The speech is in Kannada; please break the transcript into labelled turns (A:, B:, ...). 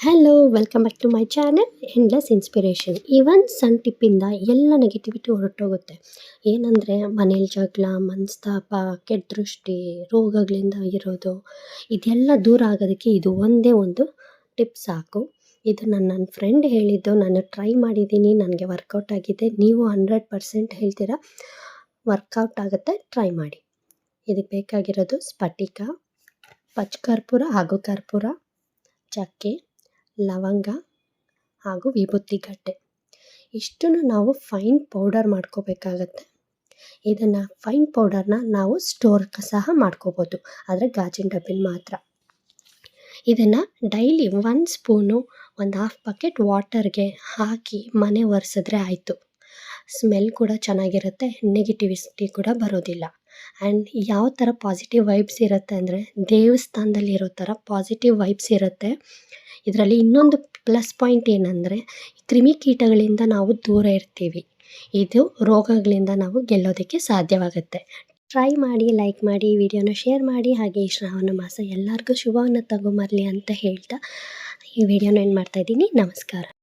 A: Hello welcome back to my channel endless inspiration ಈ ಒಂದು ಸಣ್ಣ ಟಿಪ್ಪಿಂದ ಎಲ್ಲ ನೆಗೆಟಿವಿಟಿ ಹೊರಟೋಗುತ್ತೆ. ಏನಂದರೆ ಮನೇಲಿ ಜಗಳ, ಮನಸ್ತಾಪ ಕೆಟ್ಟ ದೃಷ್ಟಿ ರೋಗಗಳಿಂದ ಇರೋದು, ಇದೆಲ್ಲ ದೂರ ಆಗೋದಕ್ಕೆ ಇದು ಒಂದೇ ಒಂದು ಟಿಪ್ ಸಾಕು. ಇದು ನನ್ನ ನನ್ನ ಫ್ರೆಂಡ್ ಹೇಳಿದ್ದು, ನಾನು ಟ್ರೈ ಮಾಡಿದ್ದೀನಿ, ನನಗೆ ವರ್ಕೌಟ್ ಆಗಿದೆ, ನೀವು ಹಂಡ್ರೆಡ್ ಪರ್ಸೆಂಟ್ ಹೇಳ್ತೀರಾ ವರ್ಕೌಟ್ ಆಗುತ್ತೆ ಟ್ರೈ ಮಾಡಿ. ಇದಕ್ಕೆ ಬೇಕಾಗಿರೋದು ಸ್ಫಟಿಕ ಪಚ್ಚ ಕರ್ಪೂರ ಹಾಗೂ ಕರ್ಪೂರ, ಚಕ್ಕೆ. ಲವಂಗ ಹಾಗೂ ವಿಭೂತಿ ಗಡ್ಡೆ. ಇಷ್ಟನ್ನು ನಾವು ಫೈನ್ ಪೌಡರ್ ಮಾಡ್ಕೋಬೇಕಾಗತ್ತೆ. ಇದನ್ನು ಫೈನ್ ಪೌಡರ್ನ ನಾವು ಸ್ಟೋರ್ ಸಹ ಮಾಡ್ಕೋಬೋದು, ಆದರೆ ಗಾಜಿನ ಡಬ್ಬಿನ ಮಾತ್ರ. ಇದನ್ನು ಡೈಲಿ ಒನ್ ಸ್ಪೂನು ಒಂದು ಹಾಫ್ ಬಕೆಟ್ ವಾಟರ್ಗೆ ಹಾಕಿ ಮನೆ ಒರೆಸಿದ್ರೆ ಆಯಿತು. ಸ್ಮೆಲ್ ಕೂಡ ಚೆನ್ನಾಗಿರುತ್ತೆ ನೆಗೆಟಿವಿಸಿಟಿ ಕೂಡ ಬರೋದಿಲ್ಲ. ಆ್ಯಂಡ್ ಯಾವ ಥರ ಪಾಸಿಟಿವ್ ವೈಬ್ಸ್ ಇರುತ್ತೆ ಅಂದರೆ ದೇವಸ್ಥಾನದಲ್ಲಿರೋ ಥರ ಪಾಸಿಟಿವ್ ವೈಬ್ಸ್ ಇರುತ್ತೆ. ಇದರಲ್ಲಿ ಇನ್ನೊಂದು ಪ್ಲಸ್ ಪಾಯಿಂಟ್ ಏನಂದರೆ ಕ್ರಿಮಿಕೀಟಗಳಿಂದ ನಾವು ದೂರ ಇರ್ತೀವಿ. ಇದು ರೋಗಗಳಿಂದ ನಾವು ಗೆಲ್ಲೋದಕ್ಕೆ ಸಾಧ್ಯವಾಗುತ್ತೆ. ಟ್ರೈ ಮಾಡಿ ಲೈಕ್ ಮಾಡಿ ವಿಡಿಯೋನ ಶೇರ್ ಮಾಡಿ, ಹಾಗೆ ಈ ಶ್ರಾವಣ ಮಾಸ ಎಲ್ಲರಿಗೂ ಶುಭವನ್ನು ತಗೊಂಬರಲಿ ಅಂತ ಹೇಳ್ತಾ ಈ ವಿಡಿಯೋನ ಏನು ಮಾಡ್ತಾಯಿದ್ದೀನಿ ನಮಸ್ಕಾರ.